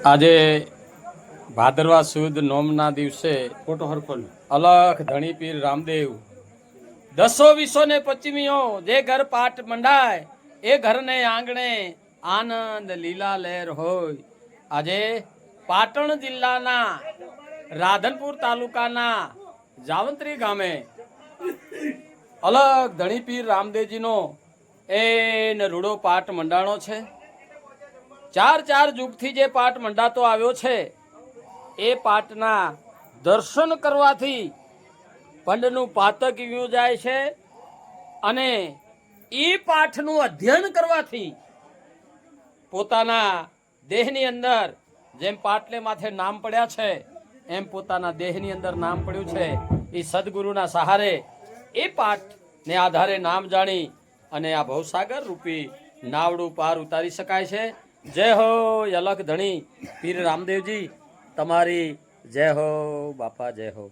આજે ભાદરવા સુદ નોમના દિવસે ફોટો હરખો અલખ ધણી પીર રામદેવ દસો વીસો ને પચીમીઓ જે ઘર પાટ મંડાય એ ઘરને આંગણે આનંદ લીલા લહેર હોય. આજે પાટણ જિલ્લાના રાધનપુર તાલુકાના જાવંત્રી ગામે અલગ ધણી પીર રામદેવજીનો એ ને રૂડો પાટ મંડાણો છે. ચાર ચાર યુગથી જે પાઠ મંડાતો આવ્યો છે, એ પાટના દર્શન કરવાથી પંડનું પાતક વ્યું જાય છે અને એ પાઠનું અધ્યયન કરવાથી પોતાના દેહની અંદર જેમ પાટલે માથે નામ પડ્યા છે, એમ પોતાના દેહની અંદર નામ પડ્યું છે. એ સદગુરુના સહારે એ પાઠને આધારે નામ જાણી અને આ ભવસાગર રૂપી નાવડું પાર ઉતારી શકાય છે. જય હો અલખ ધણી પીર રામદેવજી તમારી જય હો બાપા જય હો.